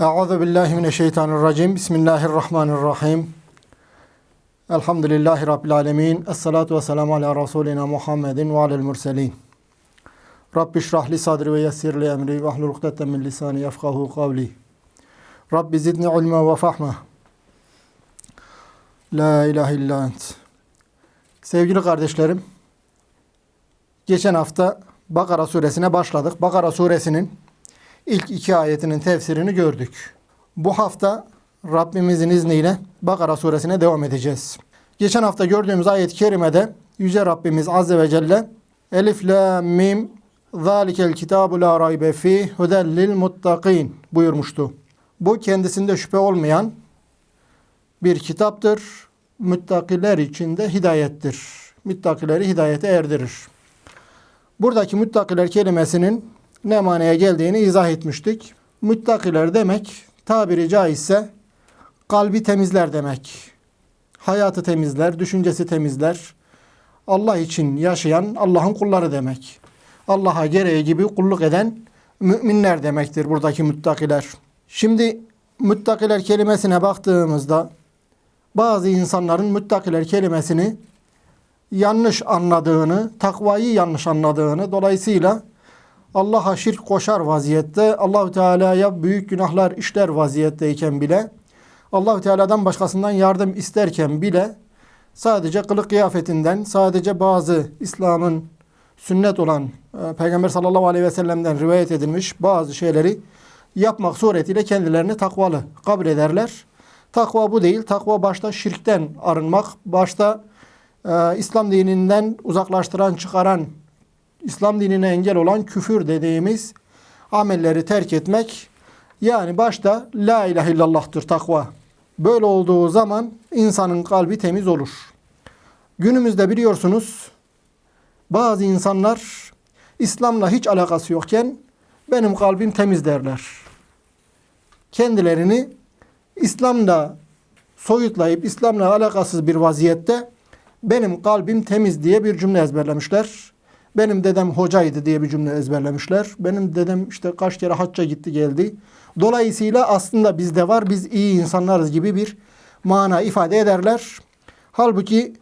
Euzu billahi mineşşeytanirracim. Bismillahirrahmanirrahim. Elhamdülillahi rabbil alamin. Essalatu vesselamu ala rasulina Muhammedin ve alel murselin. Rabbi şrah li sadri ve yessir li emri ve ahlul ukdeten min lisani yefkahu kavli. Rabbi zidni ilme ve fahme. La ilahe illa ent. Sevgili kardeşlerim, geçen hafta Bakara suresine başladık. Bakara suresinin ilk iki ayetinin tefsirini gördük. Bu hafta Rabbimizin izniyle Bakara suresine devam edeceğiz. Geçen hafta gördüğümüz ayet-i kerimede Yüce Rabbimiz Azze ve Celle Elif, La, Mim, Zalikel kitabu la raybe fi hudellil muttakin buyurmuştu. Bu kendisinde şüphe olmayan bir kitaptır. Müttakiler için de hidayettir. Müttakileri hidayete erdirir. Buradaki müttakiler kelimesinin ne manaya geldiğini izah etmiştik. Müttakiler demek tabiri caizse kalbi temizler demek. Hayatı temizler, düşüncesi temizler. Allah için yaşayan Allah'ın kulları demek. Allah'a gereği gibi kulluk eden müminler demektir buradaki müttakiler. Şimdi müttakiler kelimesine baktığımızda bazı insanların müttakiler kelimesini yanlış anladığını, takvayı yanlış anladığını, dolayısıyla Allah'a şirk koşar vaziyette, Allahü Teala'ya büyük günahlar işler vaziyetteyken bile, Allahü Teala'dan başkasından yardım isterken bile sadece kılık kıyafetinden, sadece bazı İslam'ın sünnet olan e, Peygamber sallallahu aleyhi ve sellem'den rivayet edilmiş bazı şeyleri yapmak suretiyle kendilerini takvalı kabul ederler. Takva bu değil. Takva başta şirkten arınmak, başta e, İslam dininden uzaklaştıran, çıkaran, İslam dinine engel olan küfür dediğimiz amelleri terk etmek. Yani başta la ilahe illallah'tır takva. Böyle olduğu zaman insanın kalbi temiz olur. Günümüzde biliyorsunuz bazı insanlar İslam'la hiç alakası yokken benim kalbim temiz derler. Kendilerini İslam'la soyutlayıp İslam'la alakasız bir vaziyette benim kalbim temiz diye bir cümle ezberlemişler. Benim dedem hocaydı diye bir cümle ezberlemişler. Benim dedem işte kaç kere hacca gitti geldi. Dolayısıyla aslında bizde var biz iyi insanlarız gibi bir mana ifade ederler. Halbuki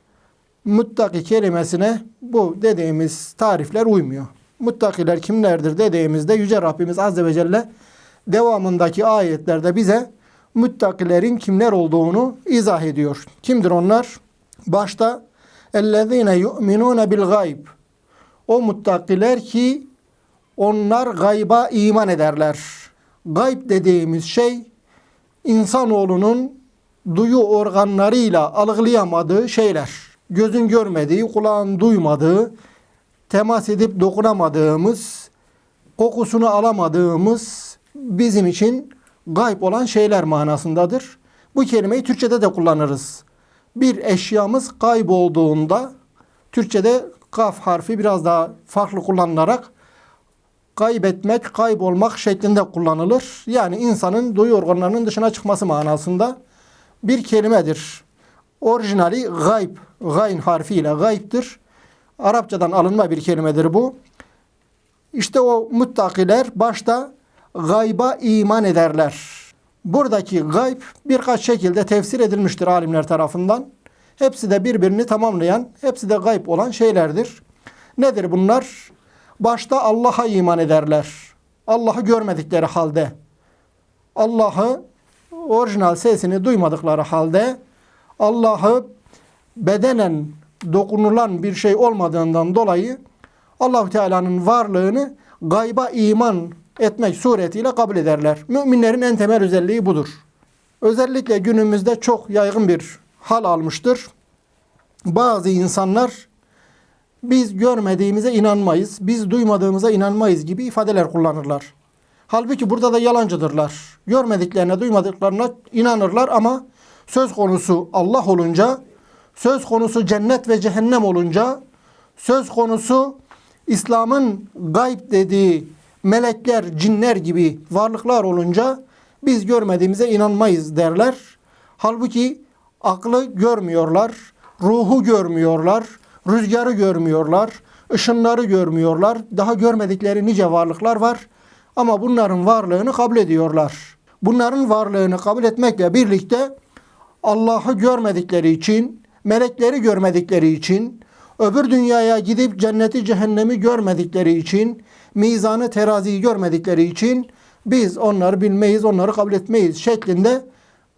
muttaki kelimesine bu dediğimiz tarifler uymuyor. Muttakiler kimlerdir dediğimizde Yüce Rabbimiz Azze ve Celle devamındaki ayetlerde bize muttakilerin kimler olduğunu izah ediyor. Kimdir onlar? Başta اَلَّذ۪ينَ يُؤْمِنُونَ بِالْغَيْبِ o muttakiler ki onlar gayba iman ederler. Gayb dediğimiz şey insanoğlunun duyu organlarıyla algılayamadığı şeyler. Gözün görmediği, kulağın duymadığı, temas edip dokunamadığımız, kokusunu alamadığımız bizim için gayb olan şeyler manasındadır. Bu kelimeyi Türkçe'de de kullanırız. Bir eşyamız kaybolduğunda Türkçe'de kaf harfi biraz daha farklı kullanılarak kaybetmek, kaybolmak şeklinde kullanılır. Yani insanın duyu organlarının dışına çıkması manasında bir kelimedir. Orijinali gayb, gayn harfiyle gaybdir. Arapçadan alınma bir kelimedir bu. İşte o muttakiler başta gayba iman ederler. Buradaki gayb birkaç şekilde tefsir edilmiştir alimler tarafından. Hepsi de birbirini tamamlayan, hepsi de gayb olan şeylerdir. Nedir bunlar? Başta Allah'a iman ederler. Allah'ı görmedikleri halde. Allah'ı orijinal sesini duymadıkları halde Allah'ı bedenen dokunulan bir şey olmadığından dolayı Allahu Teala'nın varlığını gayba iman etmek suretiyle kabul ederler. Müminlerin en temel özelliği budur. Özellikle günümüzde çok yaygın bir hal almıştır. Bazı insanlar biz görmediğimize inanmayız, biz duymadığımıza inanmayız gibi ifadeler kullanırlar. Halbuki burada da yalancıdırlar. Görmediklerine, duymadıklarına inanırlar ama söz konusu Allah olunca, söz konusu cennet ve cehennem olunca, söz konusu İslam'ın gayb dediği melekler, cinler gibi varlıklar olunca biz görmediğimize inanmayız derler. Halbuki aklı görmüyorlar, ruhu görmüyorlar, rüzgarı görmüyorlar, ışınları görmüyorlar. Daha görmedikleri nice varlıklar var ama bunların varlığını kabul ediyorlar. bunların varlığını kabul etmekle birlikte Allah'ı görmedikleri için, melekleri görmedikleri için, öbür dünyaya gidip cenneti cehennemi görmedikleri için, mizanı teraziyi görmedikleri için biz onları bilmeyiz, onları kabul etmeyiz şeklinde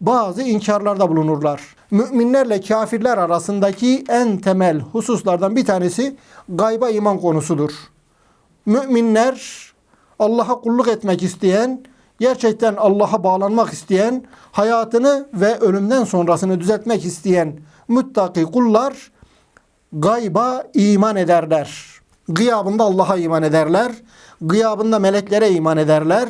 bazı inkarlarda bulunurlar. Müminlerle kafirler arasındaki en temel hususlardan bir tanesi gayba iman konusudur. Müminler Allah'a kulluk etmek isteyen, gerçekten Allah'a bağlanmak isteyen, hayatını ve ölümden sonrasını düzeltmek isteyen muttaki kullar gayba iman ederler. Gıyabında Allah'a iman ederler. Gıyabında meleklere iman ederler.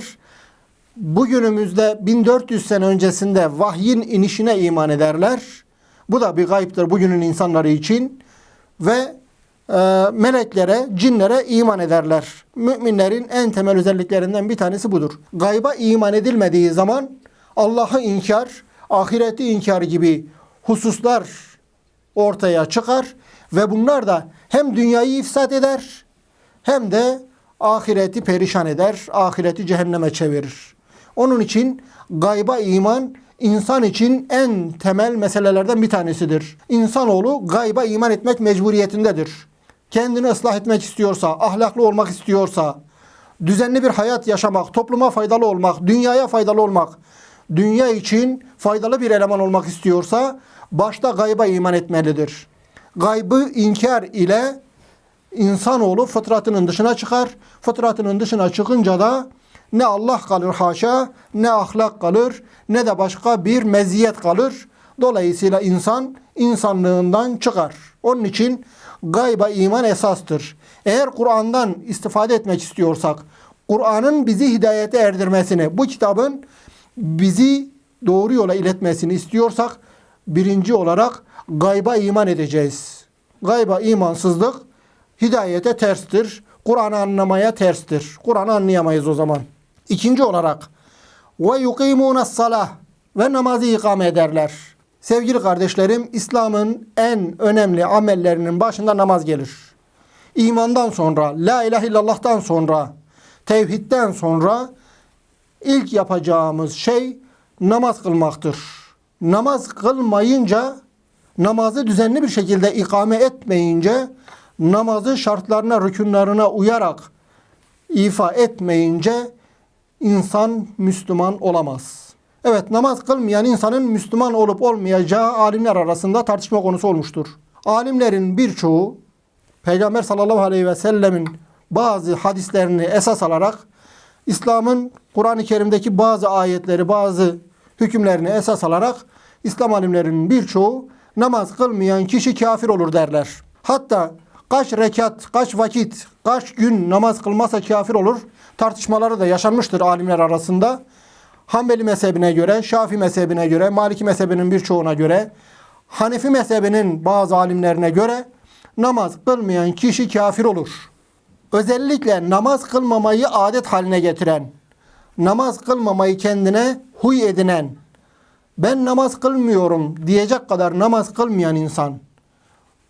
Bugünümüzde 1400 sene öncesinde vahyin inişine iman ederler. Bu da bir gayiptir bugünün insanları için. Ve e, meleklere, cinlere iman ederler. Müminlerin en temel özelliklerinden bir tanesi budur. Gayba iman edilmediği zaman Allah'ı inkar, ahireti inkar gibi hususlar ortaya çıkar ve bunlar da hem dünyayı ifsat eder hem de ahireti perişan eder, ahireti cehenneme çevirir. Onun için gayba iman insan için en temel meselelerden bir tanesidir. İnsanoğlu gayba iman etmek mecburiyetindedir. Kendini ıslah etmek istiyorsa, ahlaklı olmak istiyorsa, düzenli bir hayat yaşamak, topluma faydalı olmak, dünyaya faydalı olmak, dünya için faydalı bir eleman olmak istiyorsa başta gayba iman etmelidir. Gaybı inkar ile insanoğlu fıtratının dışına çıkar. Fıtratının dışına çıkınca da ne Allah kalır haşa, ne ahlak kalır, ne de başka bir meziyet kalır. Dolayısıyla insan insanlığından çıkar. Onun için gayba iman esastır. Eğer Kur'an'dan istifade etmek istiyorsak, Kur'an'ın bizi hidayete erdirmesini, bu kitabın bizi doğru yola iletmesini istiyorsak, birinci olarak gayba iman edeceğiz. Gayba imansızlık hidayete terstir. Kur'an'ı anlamaya terstir. Kur'an'ı anlayamayız o zaman. İkinci olarak ve yukimuna salah ve namazı ikame ederler. Sevgili kardeşlerim, İslam'ın en önemli amellerinin başında namaz gelir. İmandan sonra, la ilahe illallah'tan sonra, tevhidden sonra ilk yapacağımız şey namaz kılmaktır. Namaz kılmayınca, namazı düzenli bir şekilde ikame etmeyince, namazı şartlarına, rükünlerine uyarak ifa etmeyince insan Müslüman olamaz. Evet namaz kılmayan insanın Müslüman olup olmayacağı alimler arasında tartışma konusu olmuştur. Alimlerin birçoğu Peygamber sallallahu aleyhi ve sellemin bazı hadislerini esas alarak İslam'ın Kur'an-ı Kerim'deki bazı ayetleri, bazı hükümlerini esas alarak İslam alimlerinin birçoğu namaz kılmayan kişi kafir olur derler. Hatta kaç rekat, kaç vakit, kaç gün namaz kılmazsa kafir olur tartışmaları da yaşanmıştır alimler arasında. Hanbeli mezhebine göre, Şafi mezhebine göre, Maliki mezhebinin birçoğuna göre, Hanefi mezhebinin bazı alimlerine göre namaz kılmayan kişi kafir olur. Özellikle namaz kılmamayı adet haline getiren, namaz kılmamayı kendine huy edinen, ben namaz kılmıyorum diyecek kadar namaz kılmayan insan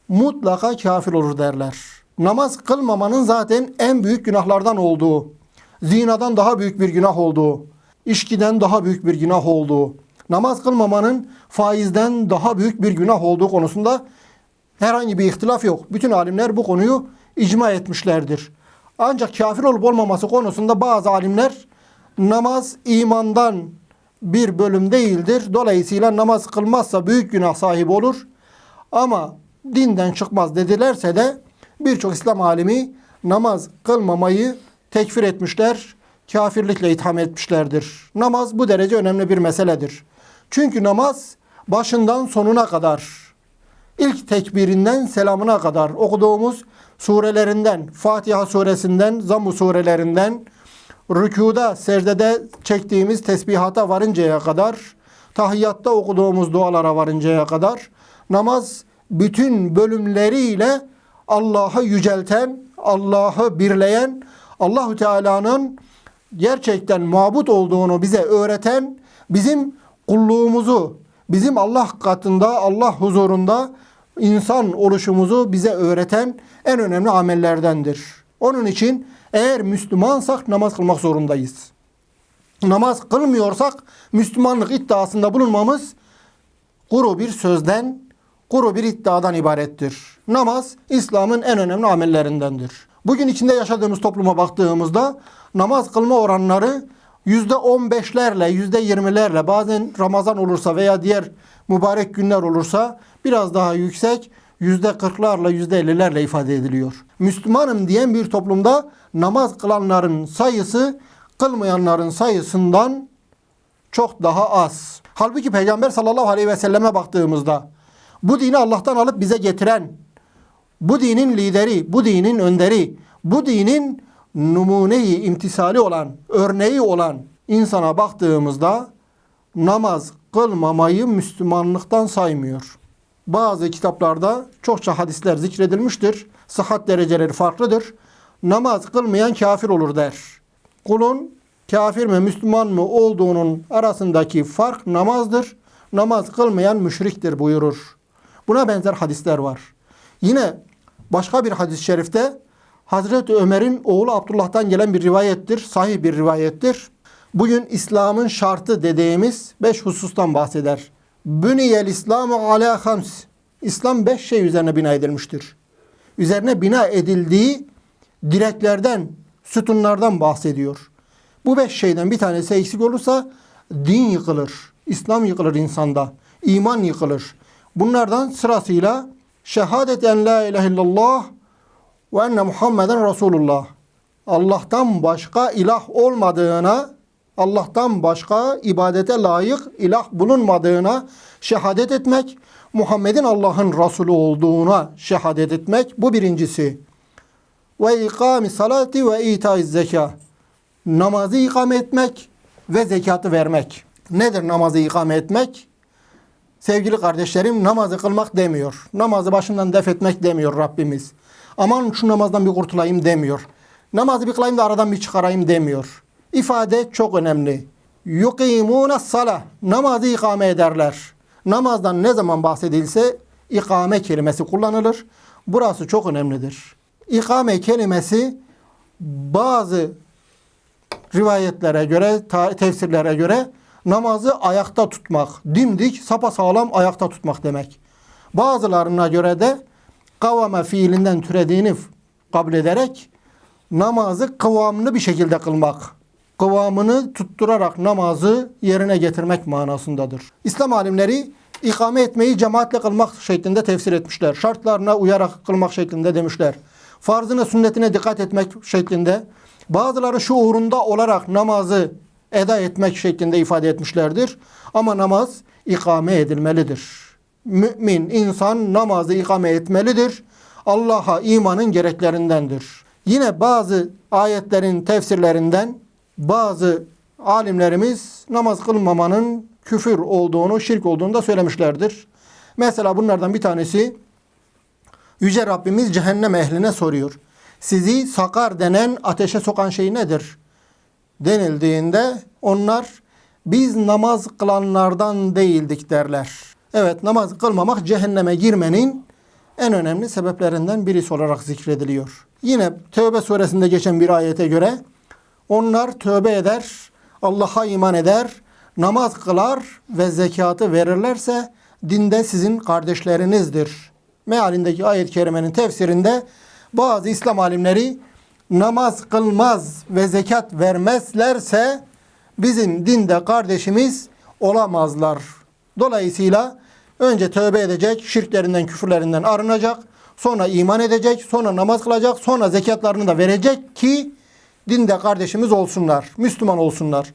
mutlaka kafir olur derler. Namaz kılmamanın zaten en büyük günahlardan olduğu, zinadan daha büyük bir günah olduğu, içkiden daha büyük bir günah olduğu, namaz kılmamanın faizden daha büyük bir günah olduğu konusunda herhangi bir ihtilaf yok. Bütün alimler bu konuyu icma etmişlerdir. Ancak kafir olup olmaması konusunda bazı alimler namaz imandan bir bölüm değildir. Dolayısıyla namaz kılmazsa büyük günah sahibi olur. Ama dinden çıkmaz dedilerse de birçok İslam alimi namaz kılmamayı tekfir etmişler, kafirlikle itham etmişlerdir. Namaz bu derece önemli bir meseledir. Çünkü namaz başından sonuna kadar, ilk tekbirinden selamına kadar okuduğumuz surelerinden, Fatiha suresinden, Zammu surelerinden, rükuda, secdede çektiğimiz tesbihata varıncaya kadar, tahiyyatta okuduğumuz dualara varıncaya kadar, namaz bütün bölümleriyle Allah'ı yücelten, Allah'ı birleyen, Allahü Teala'nın gerçekten mabut olduğunu bize öğreten, bizim kulluğumuzu, bizim Allah katında, Allah huzurunda insan oluşumuzu bize öğreten en önemli amellerdendir. Onun için eğer Müslümansak namaz kılmak zorundayız. Namaz kılmıyorsak Müslümanlık iddiasında bulunmamız kuru bir sözden, kuru bir iddiadan ibarettir. Namaz İslam'ın en önemli amellerindendir. Bugün içinde yaşadığımız topluma baktığımızda namaz kılma oranları yüzde on beşlerle, yüzde yirmilerle bazen Ramazan olursa veya diğer mübarek günler olursa biraz daha yüksek yüzde kırklarla, yüzde ellilerle ifade ediliyor. Müslümanım diyen bir toplumda namaz kılanların sayısı kılmayanların sayısından çok daha az. Halbuki Peygamber sallallahu aleyhi ve selleme baktığımızda bu dini Allah'tan alıp bize getiren, bu dinin lideri, bu dinin önderi, bu dinin numuneyi imtisali olan, örneği olan insana baktığımızda namaz kılmamayı Müslümanlıktan saymıyor. Bazı kitaplarda çokça hadisler zikredilmiştir. Sıhhat dereceleri farklıdır. Namaz kılmayan kafir olur der. Kulun kafir mi Müslüman mı olduğunun arasındaki fark namazdır. Namaz kılmayan müşriktir buyurur. Buna benzer hadisler var. Yine başka bir hadis-i şerifte Hazreti Ömer'in oğlu Abdullah'tan gelen bir rivayettir. Sahih bir rivayettir. Bugün İslam'ın şartı dediğimiz beş husustan bahseder. Büniyel İslamu ala hams. İslam beş şey üzerine bina edilmiştir. Üzerine bina edildiği direklerden, sütunlardan bahsediyor. Bu beş şeyden bir tanesi eksik olursa din yıkılır. İslam yıkılır insanda. iman yıkılır. Bunlardan sırasıyla şehadet en la ilahe illallah ve enne Muhammeden Resulullah. Allah'tan başka ilah olmadığına, Allah'tan başka ibadete layık ilah bulunmadığına şehadet etmek, Muhammed'in Allah'ın Resulü olduğuna şehadet etmek bu birincisi. Ve ikami salati ve itaiz zeka. Namazı ikame etmek ve zekatı vermek. Nedir namazı ikame etmek? Sevgili kardeşlerim namazı kılmak demiyor. Namazı başından def etmek demiyor Rabbimiz. Aman şu namazdan bir kurtulayım demiyor. Namazı bir kılayım da aradan bir çıkarayım demiyor. İfade çok önemli. Yukimune salah. Namazı ikame ederler. Namazdan ne zaman bahsedilse ikame kelimesi kullanılır. Burası çok önemlidir. İkame kelimesi bazı rivayetlere göre, tefsirlere göre namazı ayakta tutmak, dimdik, sapasağlam ayakta tutmak demek. Bazılarına göre de kavame fiilinden türediğini kabul ederek namazı kıvamlı bir şekilde kılmak. Kıvamını tutturarak namazı yerine getirmek manasındadır. İslam alimleri ikame etmeyi cemaatle kılmak şeklinde tefsir etmişler. Şartlarına uyarak kılmak şeklinde demişler. Farzına sünnetine dikkat etmek şeklinde. Bazıları şuurunda olarak namazı eda etmek şeklinde ifade etmişlerdir. Ama namaz ikame edilmelidir. Mümin insan namazı ikame etmelidir. Allah'a imanın gereklerindendir. Yine bazı ayetlerin tefsirlerinden bazı alimlerimiz namaz kılmamanın küfür olduğunu, şirk olduğunu da söylemişlerdir. Mesela bunlardan bir tanesi Yüce Rabbimiz cehennem ehline soruyor. Sizi sakar denen ateşe sokan şey nedir? Denildiğinde onlar biz namaz kılanlardan değildik derler. Evet namaz kılmamak cehenneme girmenin en önemli sebeplerinden birisi olarak zikrediliyor. Yine Tövbe suresinde geçen bir ayete göre onlar tövbe eder, Allah'a iman eder, namaz kılar ve zekatı verirlerse dinde sizin kardeşlerinizdir. Mealindeki ayet-i kerimenin tefsirinde bazı İslam alimleri namaz kılmaz ve zekat vermezlerse bizim dinde kardeşimiz olamazlar. Dolayısıyla önce tövbe edecek, şirklerinden, küfürlerinden arınacak, sonra iman edecek, sonra namaz kılacak, sonra zekatlarını da verecek ki dinde kardeşimiz olsunlar, Müslüman olsunlar.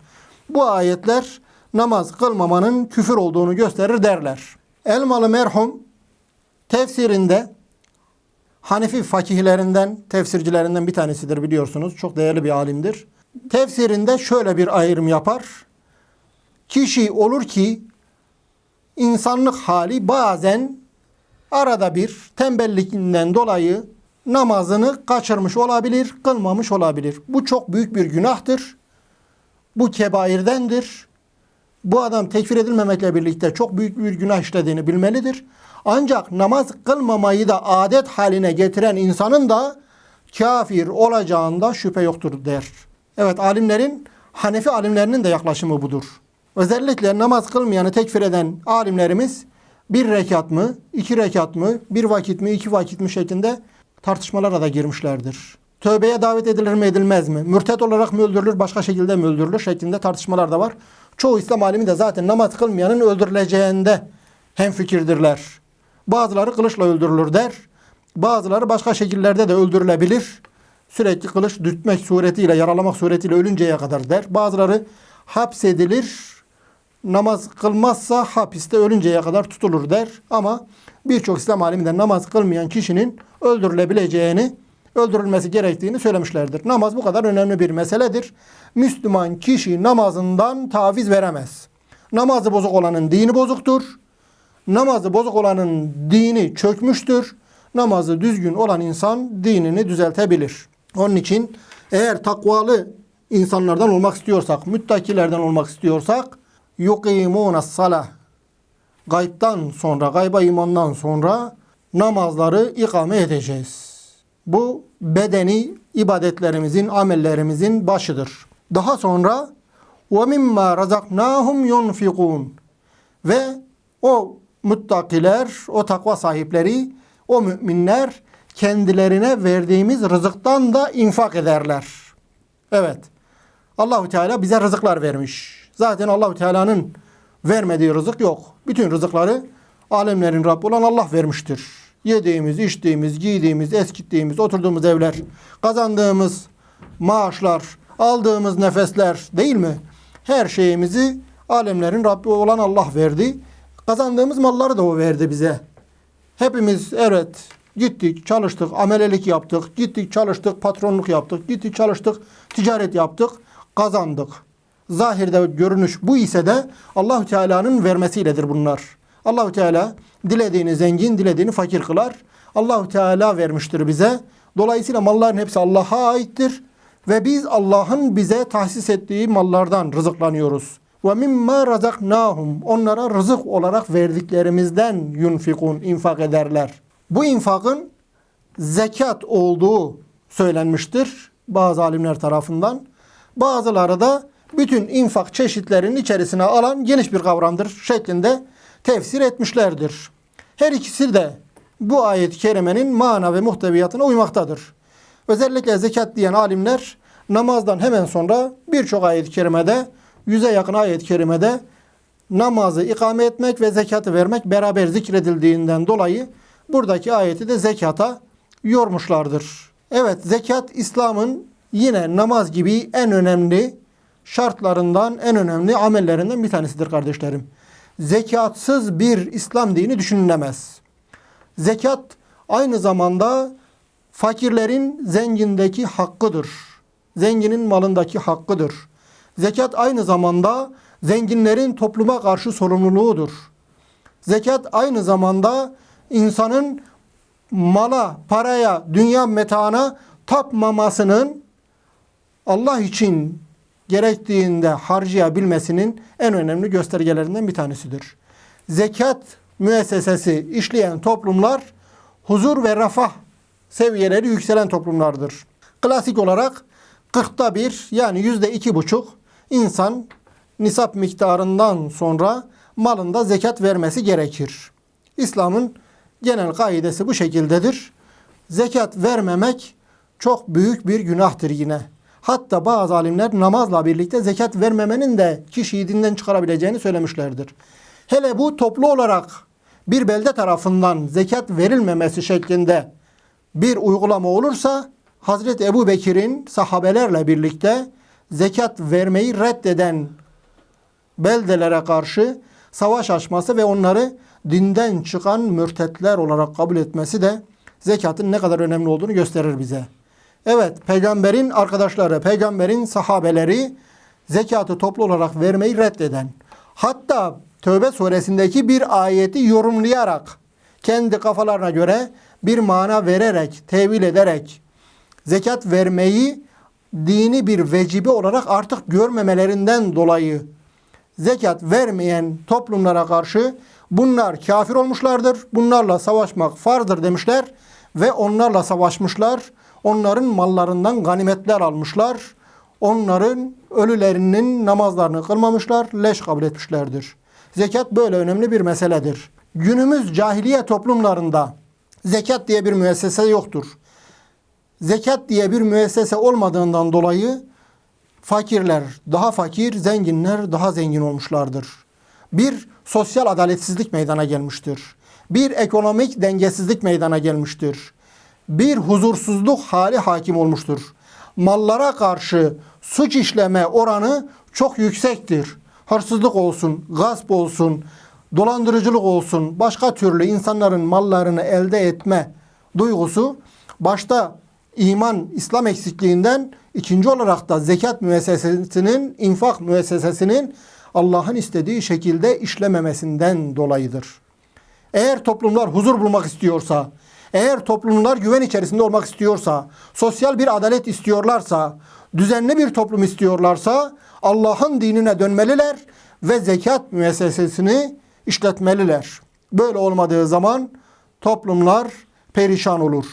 Bu ayetler namaz kılmamanın küfür olduğunu gösterir derler. Elmalı merhum tefsirinde Hanefi fakihlerinden, tefsircilerinden bir tanesidir biliyorsunuz. Çok değerli bir alimdir. Tefsirinde şöyle bir ayrım yapar. Kişi olur ki insanlık hali bazen arada bir tembellikinden dolayı namazını kaçırmış olabilir, kılmamış olabilir. Bu çok büyük bir günahtır. Bu kebairdendir. Bu adam tekfir edilmemekle birlikte çok büyük bir günah işlediğini bilmelidir. Ancak namaz kılmamayı da adet haline getiren insanın da kafir olacağında şüphe yoktur der. Evet alimlerin Hanefi alimlerinin de yaklaşımı budur. Özellikle namaz kılmayanı tekfir eden alimlerimiz bir rekat mı, iki rekat mı, bir vakit mi, iki vakit mi şeklinde tartışmalara da girmişlerdir. Tövbeye davet edilir mi edilmez mi? Mürtet olarak mı öldürülür, başka şekilde mi öldürülür şeklinde tartışmalar da var. Çoğu İslam alimi de zaten namaz kılmayanın öldürüleceğinde hemfikirdirler. Bazıları kılıçla öldürülür der. Bazıları başka şekillerde de öldürülebilir. Sürekli kılıç dürtmek suretiyle, yaralamak suretiyle ölünceye kadar der. Bazıları hapsedilir, namaz kılmazsa hapiste ölünceye kadar tutulur der. Ama birçok İslam alimi namaz kılmayan kişinin öldürülebileceğini, öldürülmesi gerektiğini söylemişlerdir. Namaz bu kadar önemli bir meseledir. Müslüman kişi namazından taviz veremez. Namazı bozuk olanın dini bozuktur. Namazı bozuk olanın dini çökmüştür. Namazı düzgün olan insan dinini düzeltebilir. Onun için eğer takvalı insanlardan olmak istiyorsak, müttakilerden olmak istiyorsak yukimûne salah gaybtan sonra, gayba imandan sonra namazları ikame edeceğiz. Bu bedeni ibadetlerimizin, amellerimizin başıdır. Daha sonra mimma razaknahum yunfikun ve o muttakiler, o takva sahipleri, o müminler kendilerine verdiğimiz rızıktan da infak ederler. Evet. Allahu Teala bize rızıklar vermiş. Zaten Allahu Teala'nın vermediği rızık yok. Bütün rızıkları alemlerin Rabbi olan Allah vermiştir. Yediğimiz, içtiğimiz, giydiğimiz, eskittiğimiz, oturduğumuz evler, kazandığımız maaşlar, aldığımız nefesler değil mi? Her şeyimizi alemlerin Rabbi olan Allah verdi. Kazandığımız malları da o verdi bize. Hepimiz evet gittik, çalıştık, amelelik yaptık, gittik, çalıştık, patronluk yaptık, gittik, çalıştık, ticaret yaptık, kazandık. Zahirde görünüş bu ise de Allahü Teala'nın vermesiyledir bunlar. Allahü Teala dilediğini zengin, dilediğini fakir kılar. Allahü Teala vermiştir bize. Dolayısıyla malların hepsi Allah'a aittir ve biz Allah'ın bize tahsis ettiği mallardan rızıklanıyoruz. Ve mimma razaknahum onlara rızık olarak verdiklerimizden yunfikun infak ederler. Bu infakın zekat olduğu söylenmiştir bazı alimler tarafından. Bazıları da bütün infak çeşitlerinin içerisine alan geniş bir kavramdır şeklinde tefsir etmişlerdir. Her ikisi de bu ayet-i kerimenin mana ve muhteviyatına uymaktadır. Özellikle zekat diyen alimler namazdan hemen sonra birçok ayet-i kerimede, yüze yakın ayet-i kerimede namazı ikame etmek ve zekatı vermek beraber zikredildiğinden dolayı buradaki ayeti de zekata yormuşlardır. Evet zekat İslam'ın yine namaz gibi en önemli şartlarından, en önemli amellerinden bir tanesidir kardeşlerim. Zekatsız bir İslam dini düşünülemez. Zekat aynı zamanda fakirlerin zengindeki hakkıdır. Zenginin malındaki hakkıdır. Zekat aynı zamanda zenginlerin topluma karşı sorumluluğudur. Zekat aynı zamanda insanın mala, paraya, dünya metaına tapmamasının Allah için gerektiğinde harcayabilmesinin en önemli göstergelerinden bir tanesidir. Zekat müessesesi işleyen toplumlar huzur ve refah seviyeleri yükselen toplumlardır. Klasik olarak 40'ta bir yani yüzde iki buçuk insan nisap miktarından sonra malında zekat vermesi gerekir. İslam'ın genel kaidesi bu şekildedir. Zekat vermemek çok büyük bir günahtır yine. Hatta bazı alimler namazla birlikte zekat vermemenin de kişiyi dinden çıkarabileceğini söylemişlerdir. Hele bu toplu olarak bir belde tarafından zekat verilmemesi şeklinde bir uygulama olursa Hazreti Ebu Bekir'in sahabelerle birlikte zekat vermeyi reddeden beldelere karşı savaş açması ve onları dinden çıkan mürtetler olarak kabul etmesi de zekatın ne kadar önemli olduğunu gösterir bize. Evet, peygamberin arkadaşları, peygamberin sahabeleri zekatı toplu olarak vermeyi reddeden, hatta Tövbe suresindeki bir ayeti yorumlayarak, kendi kafalarına göre bir mana vererek, tevil ederek zekat vermeyi dini bir vecibe olarak artık görmemelerinden dolayı zekat vermeyen toplumlara karşı bunlar kafir olmuşlardır. Bunlarla savaşmak farzdır demişler ve onlarla savaşmışlar. Onların mallarından ganimetler almışlar. onların ölülerinin namazlarını kılmamışlar, leş kabul etmişlerdir. Zekat böyle önemli bir meseledir. Günümüz cahiliye toplumlarında zekat diye bir müessese yoktur. Zekat diye bir müessese olmadığından dolayı fakirler daha fakir, zenginler daha zengin olmuşlardır. Bir sosyal adaletsizlik meydana gelmiştir. Bir ekonomik dengesizlik meydana gelmiştir. Bir huzursuzluk hali hakim olmuştur. Mallara karşı suç işleme oranı çok yüksektir. Hırsızlık olsun, gasp olsun, dolandırıcılık olsun, başka türlü insanların mallarını elde etme duygusu başta iman, İslam eksikliğinden ikinci olarak da zekat müessesesinin, infak müessesesinin Allah'ın istediği şekilde işlememesinden dolayıdır. Eğer toplumlar huzur bulmak istiyorsa, eğer toplumlar güven içerisinde olmak istiyorsa, sosyal bir adalet istiyorlarsa, düzenli bir toplum istiyorlarsa Allah'ın dinine dönmeliler ve zekat müessesesini işletmeliler. Böyle olmadığı zaman toplumlar perişan olur.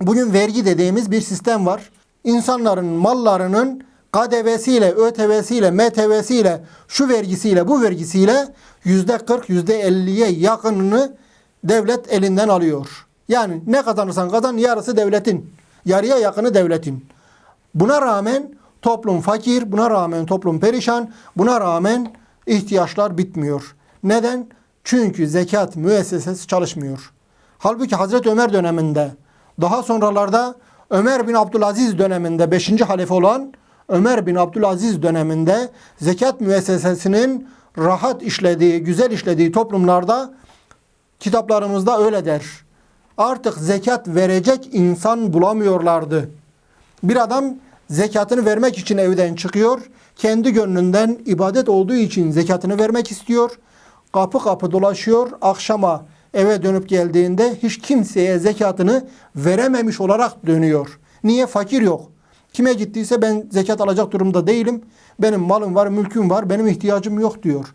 Bugün vergi dediğimiz bir sistem var. İnsanların mallarının KDV'siyle, ÖTV'siyle, MTV'siyle, şu vergisiyle, bu vergisiyle yüzde 40, yüzde 50'ye yakınını devlet elinden alıyor. Yani ne kazanırsan kazan yarısı devletin. Yarıya yakını devletin. Buna rağmen toplum fakir, buna rağmen toplum perişan, buna rağmen ihtiyaçlar bitmiyor. Neden? Çünkü zekat müessesesi çalışmıyor. Halbuki Hazreti Ömer döneminde, daha sonralarda Ömer bin Abdülaziz döneminde 5. halife olan Ömer bin Abdülaziz döneminde zekat müessesesinin rahat işlediği, güzel işlediği toplumlarda kitaplarımızda öyle der. Artık zekat verecek insan bulamıyorlardı. Bir adam zekatını vermek için evden çıkıyor. Kendi gönlünden ibadet olduğu için zekatını vermek istiyor. Kapı kapı dolaşıyor. Akşama eve dönüp geldiğinde hiç kimseye zekatını verememiş olarak dönüyor. Niye? Fakir yok. Kime gittiyse ben zekat alacak durumda değilim. Benim malım var, mülküm var, benim ihtiyacım yok diyor.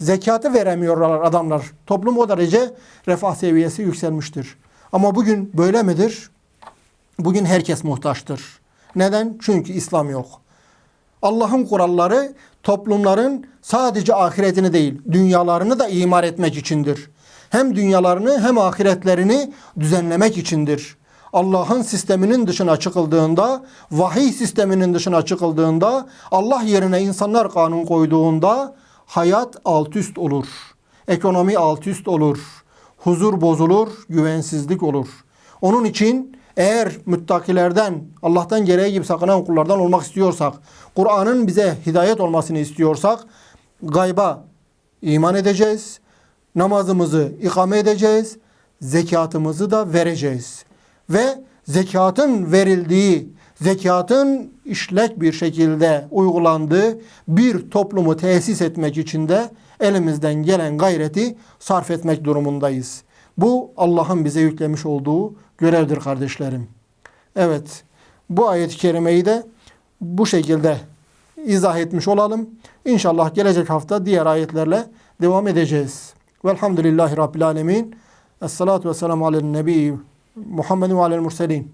Zekatı veremiyorlar adamlar. Toplum o derece refah seviyesi yükselmiştir. Ama bugün böyle midir? Bugün herkes muhtaçtır. Neden? Çünkü İslam yok. Allah'ın kuralları toplumların sadece ahiretini değil, dünyalarını da imar etmek içindir. Hem dünyalarını hem ahiretlerini düzenlemek içindir. Allah'ın sisteminin dışına çıkıldığında, vahiy sisteminin dışına çıkıldığında, Allah yerine insanlar kanun koyduğunda hayat alt üst olur. Ekonomi alt üst olur. Huzur bozulur, güvensizlik olur. Onun için eğer müttakilerden, Allah'tan gereği gibi sakınan kullardan olmak istiyorsak, Kur'an'ın bize hidayet olmasını istiyorsak, gayba iman edeceğiz, namazımızı ikame edeceğiz, zekatımızı da vereceğiz. Ve zekatın verildiği, zekatın işlek bir şekilde uygulandığı bir toplumu tesis etmek için de elimizden gelen gayreti sarf etmek durumundayız. Bu Allah'ın bize yüklemiş olduğu görevdir kardeşlerim. Evet, bu ayet-i kerimeyi de bu şekilde izah etmiş olalım. İnşallah gelecek hafta diğer ayetlerle devam edeceğiz. Velhamdülillahi Rabbil Alemin. Esselatu vesselamu alen nebi Muhammed ve alel murselin.